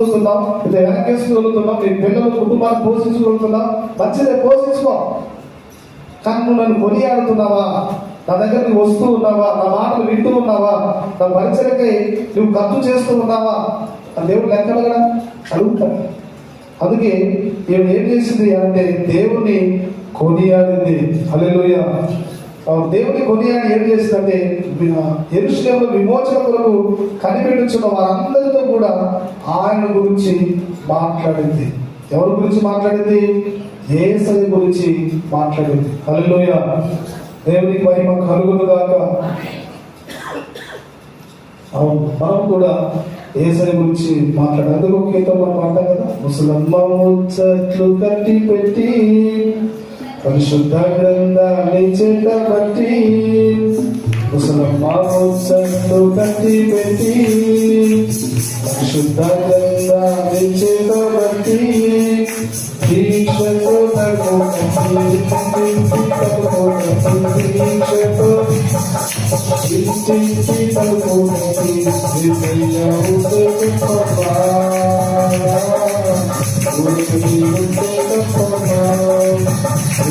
చూస్తున్నాం ఇది వెనకేసుకోగలుగుతున్నాం మీ పిల్లలు కుటుంబాన్ని పోషించగలుగుతున్నాం మంచిదే పోషించుకో. కానీ నువ్వు నన్ను కొనియాడుతున్నావా? నా దగ్గర నువ్వు వస్తూ ఉన్నావా? నా మాటలు వింటూ ఉన్నావా? నా పరిచయకై నువ్వు ఖర్చు చేస్తూ ఉన్నావా? అని దేవుడు లెక్కలు కదా? అడుగుతాడు. అందుకే ఈమె ఏం చేసింది అంటే దేవుణ్ణి కొనియాడింది. అల్లెలుయ దేవుని కొనియాడి ఏం చేసిందంటే ఎరుశ్లేముల విమోచన కొరకు కనిపెట్టుచున్న వారందరితో కూడా ఆయన గురించి మాట్లాడింది. ఎవరి గురించి మాట్లాడింది? ఏసై గురించి మాట్లాడింది. హల్లెలూయ. దేవుని మహిమ కలుగును గాక. అవును మనం కూడా ఏసై గురించి మాట్లాడాలి. అందుకు ఒక మనం అంటాం కదా? ముసలమ్మ చెట్లు కట్టి పెట్టి పరిశుద్ధ గ్రంథాన్ని చేత బట్టి ముసలమ్మ కట్టి పెట్టి పరిశుద్ధ గ్రంథాన్ని చేత బట్టి దీక్షతో దీక్షతో ఇంటింటి తలుపునకి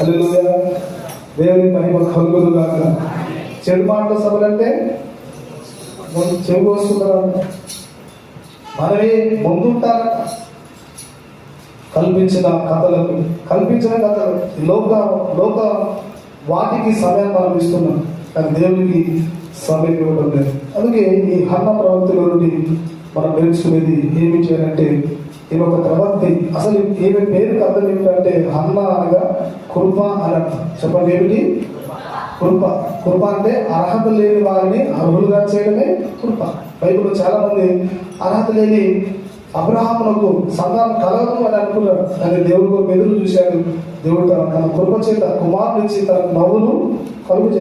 హల్లెలూయా. దేవుని మహిమ కలుగులు కాక చెడు మాటల సభలంటే మనం చెవి కోసుకుంటారు మనమే ముందుంటారట కల్పించిన కథలకు కల్పించిన కథలు. లోక లోక వాటికి సమయం మనం ఇస్తున్నాం. కానీ దేవునికి సమయం ఇవ్వడం లేదు. అందుకే ఈ హన్న ప్రవక్తుల నుండి మనం నేర్చుకునేది ఏమి చేయాలంటే ఈ ఒక ప్రవక్తి అసలు ఈమె పేరుకి అర్థం ఏమిటంటే హన్న అనగా కృప అని చెప్పండి ఏమిటి? కృప. కృప అంటే అర్హత లేని వారిని అర్హులుగా చేయడమే కృప. బైబిల్లో చాలా మంది అర్హత లేని అబ్రహాములకు సంతానం కలగదు అని అనుకున్నాడు కానీ దేవుడు ఎదురు చూశాడు. దేవుడు తన తన కృప చేత కుమారుడు ఇచ్చి తన నవ్వును కలుగు